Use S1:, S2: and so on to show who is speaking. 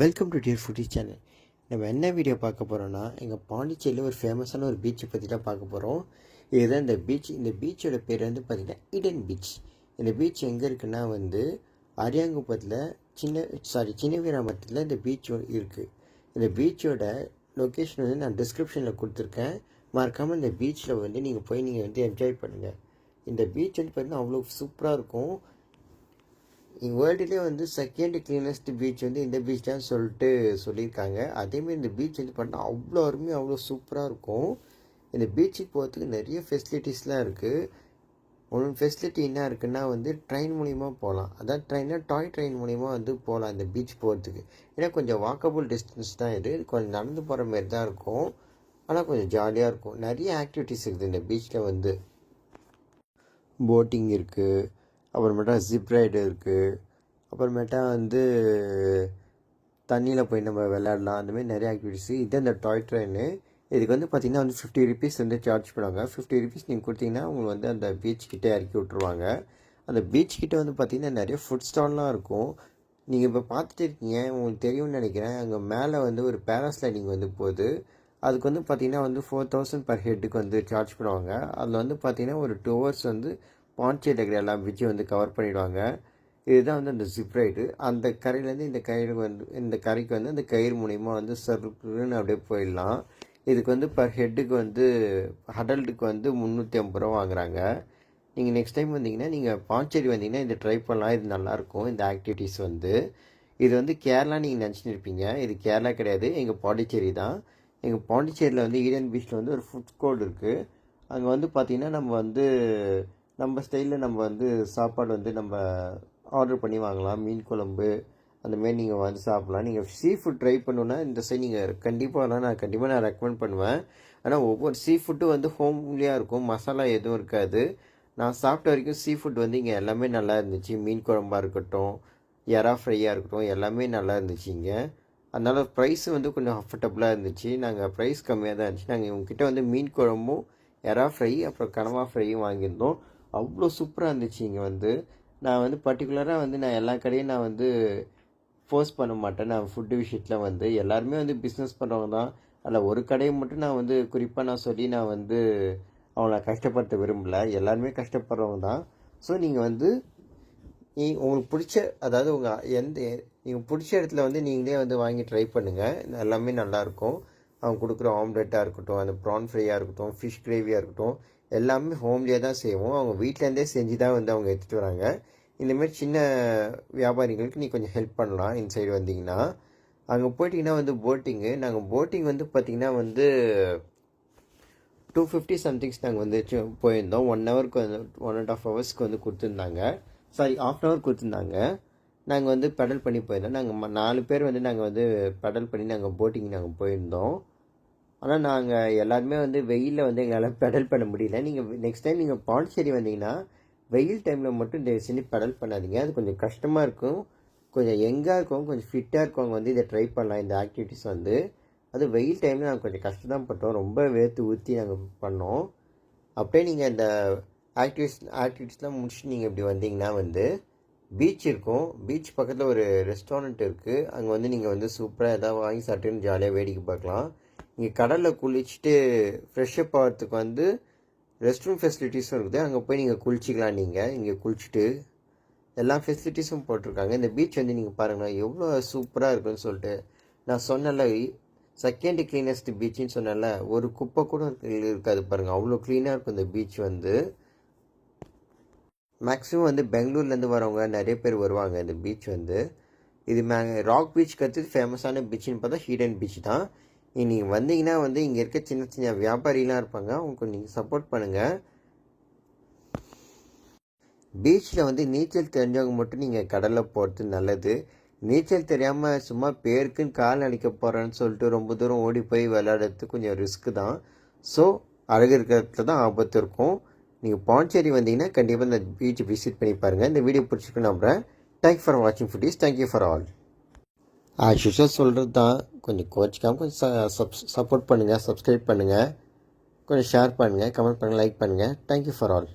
S1: Welcome to dear foodie channel நம்ம என்ன video பார்க்க போகிறோன்னா எங்கள் பாண்டிச்சேரியில் ஒரு ஃபேமஸான ஒரு பீச்சை பற்றி தான் பார்க்க போகிறோம் இதுதான் இந்த பீச் இந்த பீச்சோட பேர் வந்து பார்த்திங்கன்னா இடன் பீச் இந்த பீச் எங்கே இருக்குன்னா வந்து அரியாங்குப்பத்தில் சின்ன சாரி சின்ன வீராமத்தில் இந்த பீச் இருக்குது இந்த பீச்சோட லொக்கேஷன் வந்து நான் டிஸ்கிரிப்ஷனில் கொடுத்துருக்கேன். மறக்காமல் இந்த பீச்சில் வந்து நீங்கள் போய் நீங்கள் வந்து என்ஜாய் பண்ணுங்கள் இந்த பீச் வந்து பார்த்திங்கன்னா அவ்வளோ சூப்பராக இருக்கும். வேர்ல்டுலேயே வந்து செகண்ட் க்ளீனஸ்ட் பீச் வந்து இந்த பீச் தான் சொல்லிட்டு சொல்லியிருக்காங்க. அதேமாரி இந்த பீச் வந்து பார்த்தா அவ்வளோ அருமையாக அவ்வளோ சூப்பராக இருக்கும். இந்த பீச்சுக்கு போகிறதுக்கு நிறைய ஃபெசிலிட்டிஸ்லாம் இருக்குது ஒன்று ஃபெசிலிட்டி என்ன இருக்குன்னா வந்து ட்ரெயின் மூலிமா போகலாம் அதான் ட்ரெயினாக டாய் ட்ரெயின் மூலிமா வந்து போகலாம் இந்த பீச் போகிறதுக்கு ஏன்னா கொஞ்சம் வாக்கபுள் டிஸ்டன்ஸ் தான் இது. கொஞ்சம் நடந்து போகிற மாதிரி தான் இருக்கும். ஆனால் கொஞ்சம் ஜாலியாக இருக்கும். நிறைய ஆக்டிவிட்டீஸ் இருக்குது இந்த பீச்சில் வந்து. போட்டிங் இருக்குது அப்புறமேட்டா ஜிப் ரைடு இருக்குது அப்புறமேட்டா வந்து தண்ணியில் போய் நம்ம விளையாடலாம். அந்தமாரி நிறைய ஆக்டிவிட்டிஸ் இது அந்த டாய் ட்ரெயின்னு இதுக்கு வந்து பார்த்திங்கன்னா வந்து ஃபிஃப்டி ருபீஸ் வந்து சார்ஜ் பண்ணுவாங்க. ஃபிஃப்டி ருபீஸ் நீங்கள் கொடுத்தீங்கன்னா உங்களுக்கு வந்து அந்த பீச் கிட்டே இறக்கி விட்ருவாங்க அந்த பீச் கிட்டே வந்து பார்த்திங்கன்னா நிறைய ஃபுட் ஸ்டால்லாம் இருக்கும். நீங்கள் இப்போ பார்த்துட்டு இருக்கீங்க. உங்களுக்கு தெரியும்னு நினைக்கிறேன். அங்கே மேலே வந்து ஒரு பேராஸ்லைடிங் வந்து போகுது. அதுக்கு வந்து பார்த்திங்கன்னா வந்து ஃபோர் தௌசண்ட் பர் ஹெட்டுக்கு வந்து சார்ஜ் பண்ணுவாங்க. அதில் வந்து பார்த்திங்கன்னா ஒரு டூ ஹவர்ஸ் வந்து பாண்டிச்சேரி இருக்கிற எல்லா விஜய் வந்து கவர் பண்ணிவிடுவாங்க இதுதான் வந்து அந்த ஜிப் ரைடு அந்த கரையிலேருந்து இந்த கயிறு வந்து இந்த கரைக்கு வந்து அந்த கயிறு மூலிமா வந்து சருக்குன்னு அப்படியே போயிடலாம். இதுக்கு வந்து பர் ஹெட்டுக்கு வந்து அடல்ட்டுக்கு வந்து முந்நூற்றி ஐம்பது ரூபா வாங்குறாங்க. நீங்கள் நெக்ஸ்ட் டைம் வந்தீங்கன்னா நீங்கள் பாண்டிச்சேரி வந்தீங்கன்னா இந்த ட்ரை பண்ணலாம். இது நல்லாயிருக்கும் இந்த ஆக்டிவிட்டீஸ் வந்து. இது வந்து கேரளா நீங்கள் நினச்சின்னு இருப்பீங்க. இது கேரளா கிடையாது எங்கள் பாண்டிச்சேரி தான். எங்கள் பாண்டிச்சேரியில் வந்து ஈடன் பீச்சில் வந்து ஒரு ஃபுட் கோர்ட் இருக்குது அங்கே வந்து பார்த்திங்கன்னா நம்ம வந்து நம்ம ஸ்டைலில் நம்ம வந்து சாப்பாடு வந்து நம்ம ஆர்டர் பண்ணி வாங்கலாம். மீன் குழம்பு அந்தமாரி நீங்கள் வந்து சாப்பிட்லாம். நீங்கள் சீ ஃபுட் ட்ரை பண்ணணுன்னா இந்த சைட் நீங்கள் கண்டிப்பாக நான் கண்டிப்பாக நான் ரெக்கமெண்ட் பண்ணுவேன். ஆனால் ஒவ்வொரு சீ ஃபுட்டும் வந்து ஹோம்லியாக இருக்கும். மசாலா எதுவும் இருக்காது. நான் சாப்பிட்ட வரைக்கும் சீ ஃபுட் வந்து இங்கே எல்லாமே நல்லா இருந்துச்சு. மீன் குழம்பாக இருக்கட்டும் எறா ஃப்ரையாக இருக்கட்டும் எல்லாமே நல்லா இருந்துச்சு இங்கே. அதனால் ப்ரைஸ் வந்து கொஞ்சம் அஃபர்டபுளாக இருந்துச்சு. நாங்கள் ப்ரைஸ் கம்மியாக தான் இருந்துச்சு. நாங்கள் உங்ககிட்ட வந்து மீன் குழம்பும் எறா ஃப்ரை அப்புறம் கனவா ஃப்ரையும் வாங்கியிருந்தோம். அவ்வளோ சூப்பராக இருந்துச்சு இங்கே வந்து. நான் வந்து பர்டிகுலராக வந்து நான் எல்லா கடையும் நான் வந்து ஃபோர்ஸ் பண்ண மாட்டேன். நான் ஃபுட்டு விஷயத்தில் வந்து எல்லாருமே வந்து பிஸ்னஸ் பண்ணுறவங்க தான். அதில் ஒரு கடையை மட்டும் நான் வந்து குறிப்பாக நான் சொல்லி நான் வந்து அவங்கள கஷ்டப்படுத்த விரும்பலை. எல்லாருமே கஷ்டப்படுறவங்க தான். ஸோ நீங்கள் வந்து நீ உங்களுக்கு பிடிச்ச அதாவது உங்கள் எந்த நீங்கள் பிடிச்ச இடத்துல வந்து நீங்களே வந்து வாங்கி ட்ரை பண்ணுங்கள் எல்லாமே நல்லாயிருக்கும் அவங்க கொடுக்குற ஆம்லெட்டாக இருக்கட்டும் அந்த ப்ரான் ஃப்ரையாக இருக்கட்டும் ஃபிஷ் கிரேவியாக இருக்கட்டும் எல்லாமே ஹோம்லியாக தான் செய்வோம். அவங்க வீட்டிலேருந்தே செஞ்சு தான் வந்து அவங்க எடுத்துகிட்டு வராங்க. இந்தமாரி சின்ன வியாபாரிகளுக்கு நீ கொஞ்சம் ஹெல்ப் பண்ணலாம். இந்த சைடு வந்தீங்கன்னா. அங்கே போயிட்டிங்கன்னா வந்து போட்டிங்கு நாங்கள் போட்டிங் வந்து பார்த்திங்கன்னா வந்து டூ ஃபிஃப்டி சம்திங்ஸ் நாங்கள் வந்து போயிருந்தோம். ஒன் ஹவருக்கு வந்து ஒன் அண்ட் ஆஃப் ஹவர்ஸ்க்கு வந்து கொடுத்துருந்தாங்க. சாரி ஆஃப் அன் ஹவர் கொடுத்துருந்தாங்க. நாங்கள் வந்து பெடல் பண்ணி போயிருந்தோம். நாங்கள் நாலு பேர் வந்து நாங்கள் வந்து பெடல் பண்ணி நாங்கள் போட்டிங் நாங்கள் போயிருந்தோம். ஆனால் நாங்கள் எல்லாருமே வந்து வெயிலில் வந்து எங்களால் பெடல் பண்ண முடியல. நீங்கள் நெக்ஸ்ட் டைம் நீங்கள் பாண்டிச்சேரி வந்தீங்கன்னா வெயில் டைமில் மட்டும் தயவு செஞ்சு பெடல் பண்ணாதீங்க. அது கொஞ்சம் கஷ்டமாக இருக்கும். கொஞ்சம் எங்காக இருக்கும் கொஞ்சம் ஃபிட்டாக இருக்கவங்க வந்து இதை ட்ரை பண்ணலாம். இந்த ஆக்டிவிட்டிஸ் வந்து. அது வெயில் டைமில் நாங்கள் கொஞ்சம் கஷ்டம் தான் பட்டோம். ரொம்ப வேர்த்து ஊற்றி நாங்கள் பண்ணோம். அப்படியே நீங்கள் இந்த ஆக்டிவிஸ் ஆக்டிவிட்டிஸ்லாம் முடிச்சுட்டு நீங்கள் இப்படி வந்தீங்கன்னா வந்து பீச் இருக்கும். பீச் பக்கத்தில் ஒரு ரெஸ்டாரண்ட் இருக்குது அங்கே வந்து நீங்கள் வந்து சூப்பராக எதாவது வாங்கி சாப்பிட்டுன்னு ஜாலியாக வேடிக்கை பார்க்கலாம். இங்கே கடலில் குளிச்சுட்டு ஃப்ரெஷ்ஷப் ஆகிறதுக்கு வந்து ரெஸ்ட் ரூம் ஃபெசிலிட்டிஸும் இருக்குது. அங்கே போய் நீங்கள் குளிச்சிக்கலாம் நீங்கள் இங்கே குளிச்சுட்டு எல்லா ஃபெசிலிட்டிஸும் போட்டிருக்காங்க. இந்த பீச் வந்து நீங்கள் பாருங்கள் எவ்வளோ சூப்பராக இருக்குன்னு சொல்லிட்டு நான் சொன்னல செகண்ட் க்ளீனஸ்ட் பீச்சுன்னு சொன்னல ஒரு குப்பை கூட இருக்காது பாருங்கள் அவ்வளோ க்ளீனாக இருக்கும் இந்த பீச் வந்து. மேக்ஸிமம் வந்து பெங்களூர்லேருந்து வரவங்க நிறைய பேர் வருவாங்க இந்த பீச் வந்து. இது மே ராக் பீச் கற்று ஃபேமஸான பீச்சுன்னு பார்த்தா ஹீடன் பீச் தான். நீங்கள் வந்தீங்கன்னா வந்து இங்கே இருக்க சின்ன சின்ன வியாபாரிலாம் இருப்பாங்க. அவங்களுக்கு நீங்கள் சப்போர்ட் பண்ணுங்கள் பீச்சில் வந்து நீச்சல் தெரிஞ்சவங்க மட்டும் நீங்கள் கடலில் போகிறது நல்லது. நீச்சல் தெரியாமல் சும்மா பேருக்குன்னு கால் அடிக்க போகிறேன்னு சொல்லிட்டு ரொம்ப தூரம் ஓடி போய் விளையாடுறது கொஞ்சம் ரிஸ்க்கு தான். ஸோ அழகு இருக்கிறதுல தான் ஆபத்து இருக்கும். நீங்கள் பாண்டிச்சேரி வந்தீங்கன்னா கண்டிப்பாக இந்த பீச் விசிட் பண்ணி பாருங்கள் இந்த வீடியோ பிடிச்சிருக்கு நம்புகிறேன் தேங்க் ஃபார் வாட்சிங் foodies thank you for all as usual சொல்கிறது தான் கொஞ்சம் கோச்சிக்காமல் கொஞ்சம் சப் சப்போர்ட் பண்ணுங்கள் சப்ஸ்கிரைப் பண்ணுங்கள் கொஞ்சம் ஷேர் பண்ணுங்கள் கமெண்ட் பண்ணுங்கள் லைக் பண்ணுங்கள் தேங்க்யூ ஃபார் ஆல்